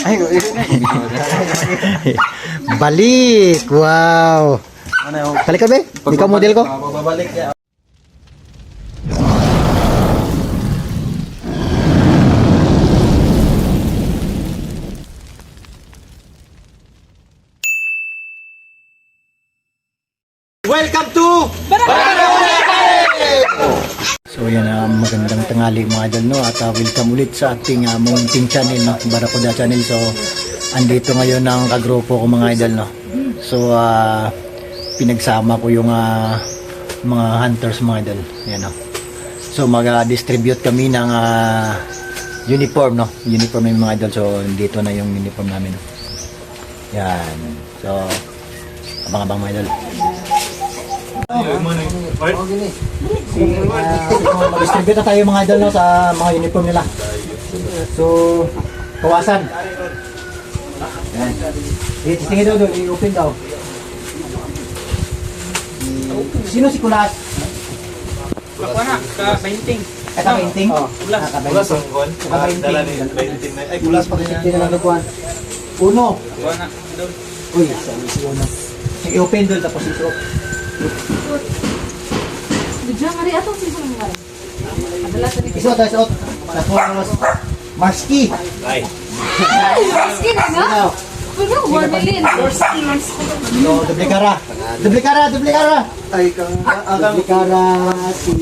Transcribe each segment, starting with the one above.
Ay, Balik! Wow! Balik ka be? Ikaw model ko? Babalik niya. Welcome to So yan ah, magandang tanghali mga idol no? At ah, welcome ulit sa ating uh, mounting channel no? Barakuda channel. So andito ngayon ang kagrupo ko mga idol no? So ah, pinagsama ko yung ah, mga hunters mga idol. Yan no? So mag-distribute kami ng ah, uniform no? Uniform ng mga idol. So dito na yung uniform namin. No Yan. So abang-abang mga idol Mag-distribute na tayo mga idol no, sa mga uniform nila. So, kawasan. Yan. Eh, tingin daw doon, i-open daw. Sino si Kulas? Ako na, ka-painting. Eh, ka-painting? Kulas. Ah, ka-painting. Kulas ang kon. Ka-painting. Dala ni 20 na. Ay, kulas pa rin yan. Tingnan lang kuwan. Uno. Ako na. Uy, sabi si Uno. Sige, open doon tapos isuot. Diyan nga rin atong sisong nga. Adala sa dito. Isuot, isuot. Tapos, Marski. Ay. Maski na nga. Pero Warmelin. Maski, maski. So, duplikara. Duplikara, duplikara. Ay, kang... Akang... Duplikara si...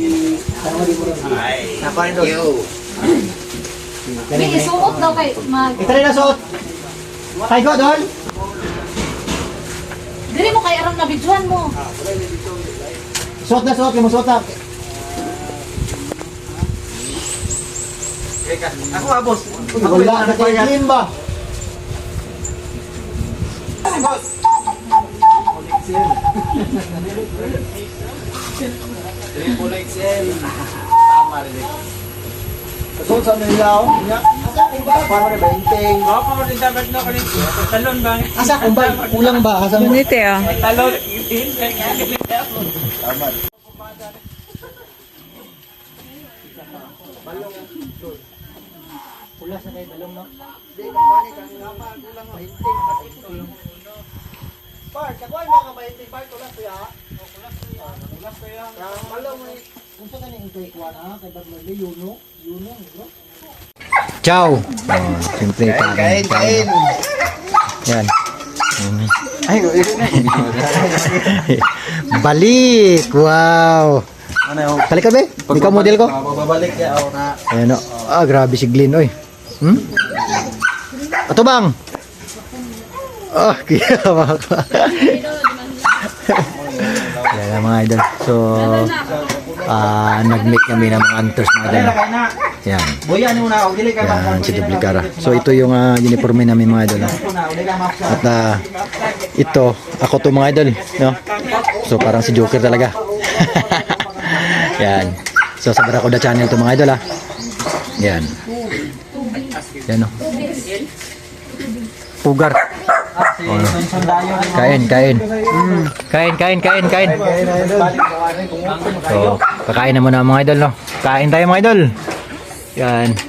Ano mo mo rin? Ay. Napain doon. May isuot daw kay mag... Ito rin na suot. Kay go, Dili mo kay aram na bijuan mo. Suot na suot, yung suot na. Ako nga, boss. Wala na kayo clean ba? Triple XL. Tama rin. Suot sa nilaw. Para na 20. Ako pa rin dapat na ko rin. Talon ba? Asa kumbay? Kulang ba? Asa mo? Talon. Kulas na kayo balong no? Part, kakuha mo ka 20. Part, kulas kuya. Kulas kuya. Malo mo. Kung saan ka na ito ikuha na? Kay Bagmali, Yuno? Yuno? Ciao! Oh, siyempre, kain, kain. Yan. Ay, Balik! Wow! ano. Balik ka be? Ikaw model ko? Babalik niya. Ako na. Ayan o. Ah, grabe si Glenn, oy. Hmm? Ato bang? Oh, kiyawa ko. Yan ang mga idol. So, ah, nag-make kami ng mga hunters mga idol. Yan. Ka Yan, si Duplikara. So, ito yung ah, uniforme namin mga idol. no? At ah, ito, ako to mga idol. No? So, parang si Joker talaga. Yan. So, sa Barakuda channel to mga idol ah. Yan. Yan o. Pugar. Oh, no. Kain, kain. Mm. Kain, kain, kain, kain. So, kakain na muna mga idol, no? Kain tayo mga idol. Yan.